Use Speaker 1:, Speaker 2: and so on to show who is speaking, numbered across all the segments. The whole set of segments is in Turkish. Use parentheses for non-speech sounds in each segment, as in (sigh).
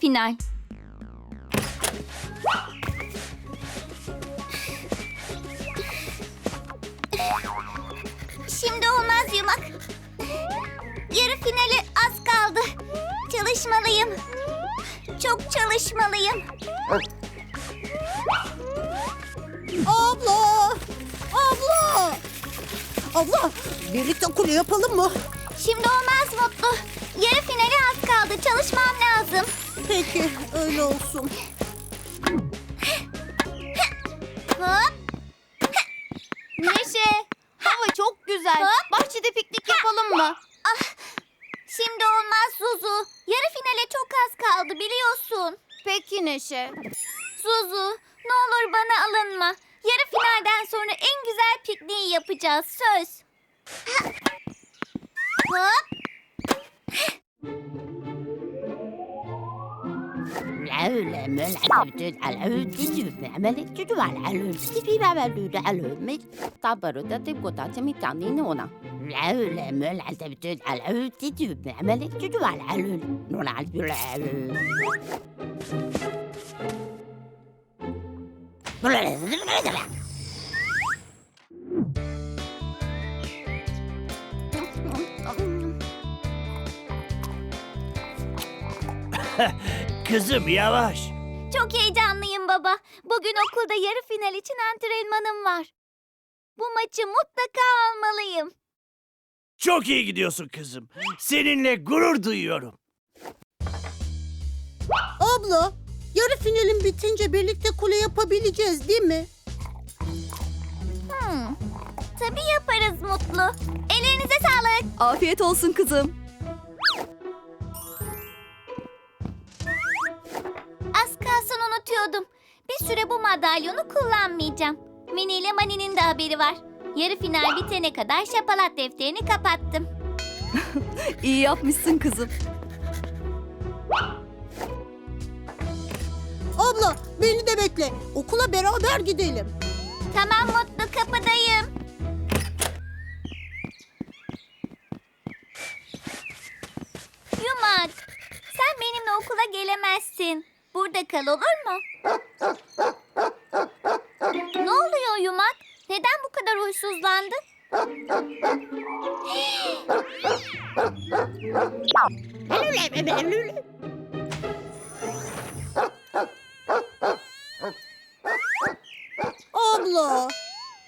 Speaker 1: final.
Speaker 2: Şimdi olmaz yumak. Yarı finale az kaldı. Çalışmalıyım. Çok çalışmalıyım.
Speaker 3: Abla! Abla! Abla birlikte kule yapalım mı?
Speaker 2: Şimdi olmaz Mutlu. Yarı finale az kaldı. Çalışmam lazım.
Speaker 3: Peki öyle olsun.
Speaker 2: Hop.
Speaker 1: Neşe, hava çok güzel.
Speaker 2: Hop.
Speaker 1: Bahçede piknik yapalım mı?
Speaker 2: Ah, şimdi olmaz Zuzu. Yarı finale çok az kaldı biliyorsun.
Speaker 1: Peki Neşe.
Speaker 2: Zuzu, ne olur bana alınma. Yarı finalden sonra en güzel pikniği yapacağız. Söz. Hop.
Speaker 1: العالم العالم العالم العالم العالم العالم تعبر تطيب وتعتمد تعنين هنا العالم العالم العالم العالم العالم العالم العالم
Speaker 4: Kızım yavaş.
Speaker 2: Çok heyecanlıyım baba. Bugün okulda yarı final için antrenmanım var. Bu maçı mutlaka almalıyım.
Speaker 4: Çok iyi gidiyorsun kızım. Seninle gurur duyuyorum.
Speaker 3: Abla yarı finalin bitince birlikte kule yapabileceğiz değil mi?
Speaker 2: Hmm. Tabii yaparız Mutlu. Ellerinize sağlık.
Speaker 1: Afiyet olsun kızım.
Speaker 2: Kalsın unutuyordum. Bir süre bu madalyonu kullanmayacağım. Mini ile Mani'nin de haberi var. Yarı final bitene kadar şapalat defterini kapattım. (laughs)
Speaker 1: İyi yapmışsın kızım.
Speaker 3: Abla beni de bekle. Okula beraber gidelim.
Speaker 2: Tamam Mutlu kapıdayım. Yumak, sen benimle okula gelemezsin. Burada kal olur mu? ne oluyor Yumak? Neden bu kadar huysuzlandın?
Speaker 3: Abla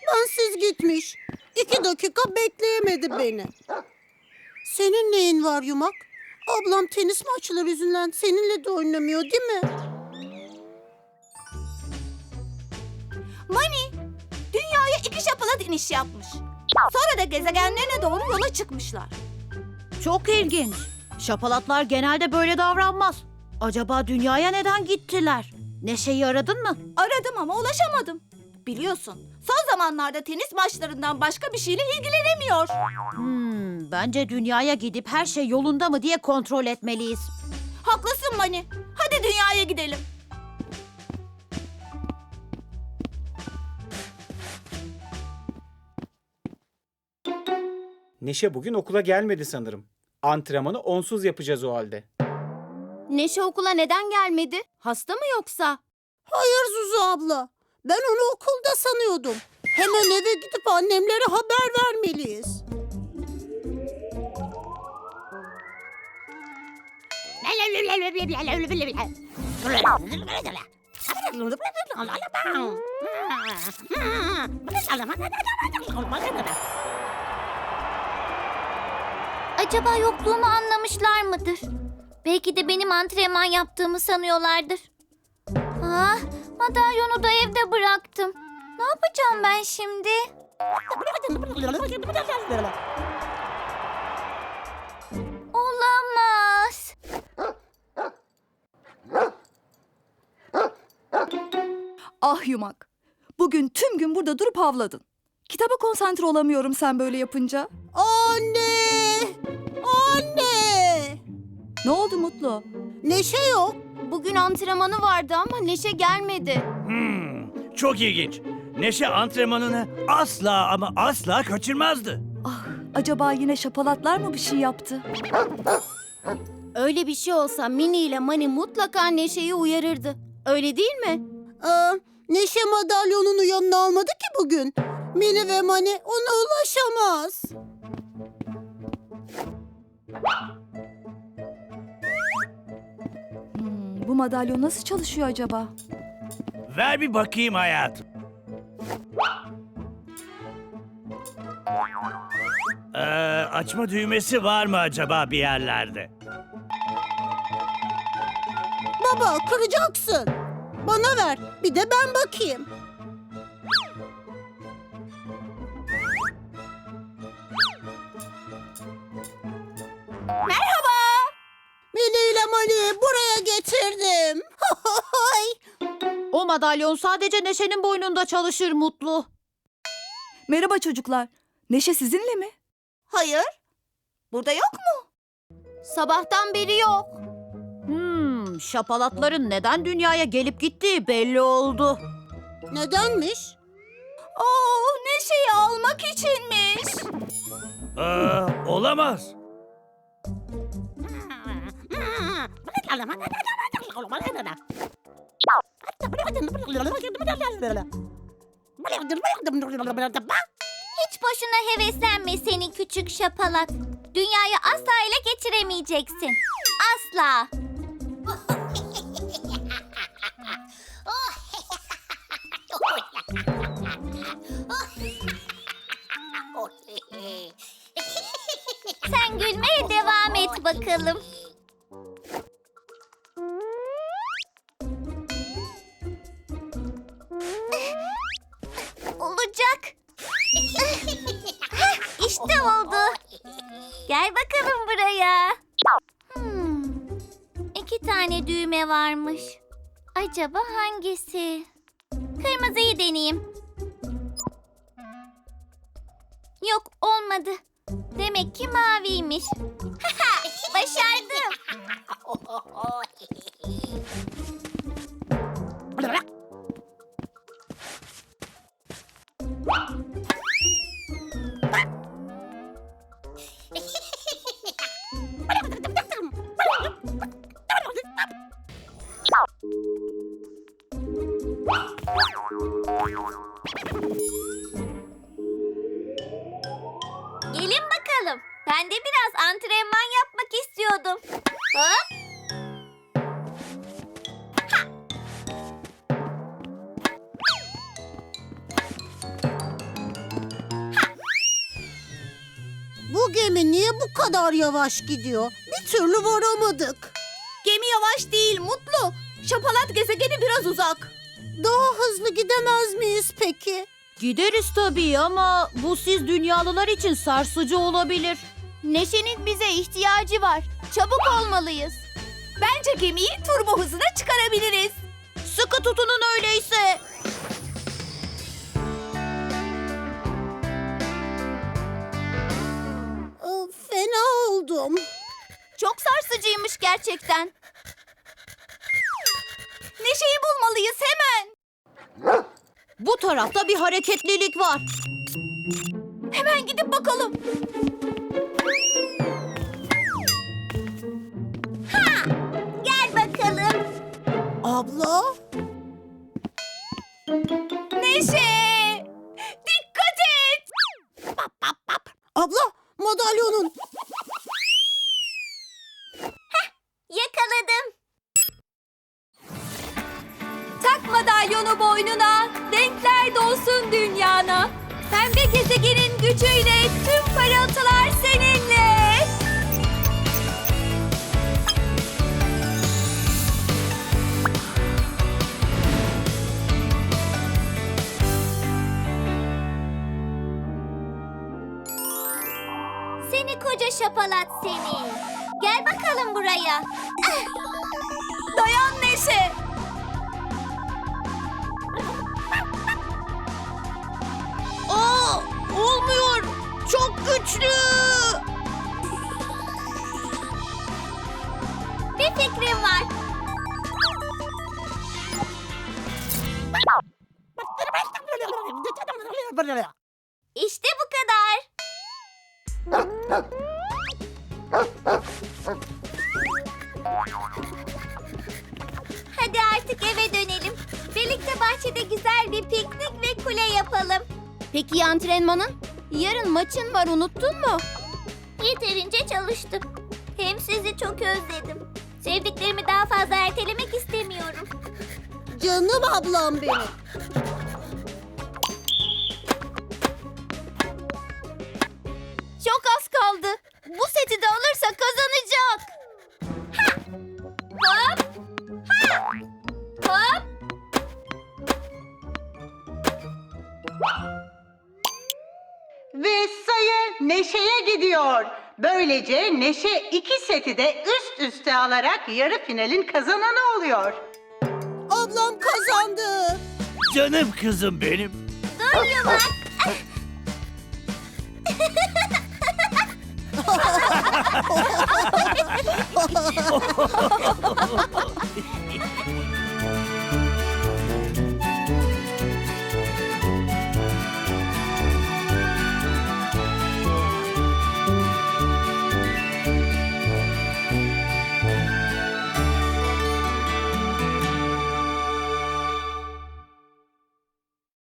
Speaker 3: bensiz gitmiş. İki dakika bekleyemedi beni. Senin neyin var yumak? Ablam tenis maçları yüzünden seninle de oynamıyor değil mi?
Speaker 5: Mani, dünyaya iki şapalat iniş yapmış. Sonra da gezegenlerine doğru yola çıkmışlar.
Speaker 6: Çok ilginç. Şapalatlar genelde böyle davranmaz. Acaba dünyaya neden gittiler? Neşe'yi aradın mı?
Speaker 5: Aradım ama ulaşamadım. Biliyorsun, son zamanlarda tenis maçlarından başka bir şeyle ilgilenemiyor.
Speaker 6: Hmm, bence dünyaya gidip her şey yolunda mı diye kontrol etmeliyiz.
Speaker 5: Haklısın Mani. Hadi dünyaya gidelim.
Speaker 7: Neşe bugün okula gelmedi sanırım. Antrenmanı onsuz yapacağız o halde.
Speaker 1: Neşe okula neden gelmedi? Hasta mı yoksa?
Speaker 3: Hayır Zuzu abla. Ben onu okulda sanıyordum. Hemen eve gidip annemlere haber vermeliyiz.
Speaker 2: Acaba yokluğumu anlamışlar mıdır? Belki de benim antrenman yaptığımı sanıyorlardır. Ah, madalyonu da evde bıraktım. Ne yapacağım ben şimdi? Olamaz.
Speaker 5: Ah yumak. Bugün tüm gün burada durup havladın. Kitaba konsantre olamıyorum sen böyle yapınca.
Speaker 3: Anne! Anne!
Speaker 5: Ne oldu Mutlu?
Speaker 3: Neşe yok.
Speaker 1: Bugün antrenmanı vardı ama Neşe gelmedi.
Speaker 4: Hmm, çok ilginç. Neşe antrenmanını asla ama asla kaçırmazdı.
Speaker 5: Ah, acaba yine şapalatlar mı bir şey yaptı?
Speaker 1: Öyle bir şey olsa Mini ile Mani mutlaka Neşe'yi uyarırdı. Öyle değil mi?
Speaker 3: Aa, Neşe madalyonunu yanına almadı ki bugün. Mini ve Mani ona ulaşamaz.
Speaker 5: Hmm, bu madalyon nasıl çalışıyor acaba?
Speaker 4: Ver bir bakayım hayatım. Ee, açma düğmesi var mı acaba bir yerlerde?
Speaker 3: Baba kıracaksın. Bana ver. Bir de ben bakayım.
Speaker 5: Merhaba.
Speaker 3: Mini ile Mani buraya getirdim. (laughs)
Speaker 6: O madalyon sadece Neşe'nin boynunda çalışır Mutlu.
Speaker 5: Merhaba çocuklar. Neşe sizinle mi? Hayır. Burada yok mu?
Speaker 1: Sabahtan beri yok.
Speaker 6: Şapalatların neden dünyaya gelip gittiği belli oldu.
Speaker 3: Nedenmiş?
Speaker 5: Oo, Neşe'yi almak içinmiş.
Speaker 4: Ee, olamaz.
Speaker 2: Hiç boşuna heveslenme seni küçük şapalat. Dünyayı asla ele geçiremeyeceksin. Asla. Sen gülmeye devam et bakalım. Olacak. İşte oldu. Gel bakalım buraya. Tane düğme varmış. Acaba hangisi? Kırmızıyı deneyeyim. Yok olmadı. Demek ki maviymiş. (laughs) Başardım. (laughs) Gelin bakalım. Ben de biraz antrenman yapmak istiyordum. Hop.
Speaker 3: Bu gemi niye bu kadar yavaş gidiyor? Bir türlü varamadık.
Speaker 5: Gemi yavaş değil Mutlu. Şapalat gezegeni biraz uzak.
Speaker 3: Daha hızlı gidemez miyiz peki?
Speaker 6: Gideriz tabii ama bu siz dünyalılar için sarsıcı olabilir.
Speaker 1: Neşe'nin bize ihtiyacı var. Çabuk olmalıyız.
Speaker 5: Bence gemiyi turbo hızına çıkarabiliriz.
Speaker 6: Sıkı tutunun öyleyse.
Speaker 3: Of, fena oldum.
Speaker 1: Çok sarsıcıymış gerçekten.
Speaker 5: Neşe'yi bulmalıyız hemen.
Speaker 6: Bu tarafta bir hareketlilik var.
Speaker 5: Hemen gidip bakalım. Boynuna, renkler dolsun dünyana. Pembe gezegenin gücüyle tüm parıltılar seninle.
Speaker 2: Seni koca şapalat seni. Gel bakalım buraya.
Speaker 5: Dayan Neşe.
Speaker 3: Çok güçlü.
Speaker 2: Bir fikrim var. İşte bu kadar. Hadi artık eve dönelim. Birlikte bahçede güzel bir piknik ve kule yapalım.
Speaker 1: Peki ya antrenmanın? Yarın maçın var unuttun mu?
Speaker 2: Yeterince çalıştım. Hem sizi çok özledim. Sevdiklerimi daha fazla ertelemek istemiyorum.
Speaker 3: Canım ablam benim.
Speaker 8: Ve sayı Neşe'ye gidiyor. Böylece Neşe iki seti de üst üste alarak yarı finalin kazananı oluyor.
Speaker 3: Ablam kazandı.
Speaker 4: Canım kızım benim.
Speaker 2: Dur Yumak. (laughs)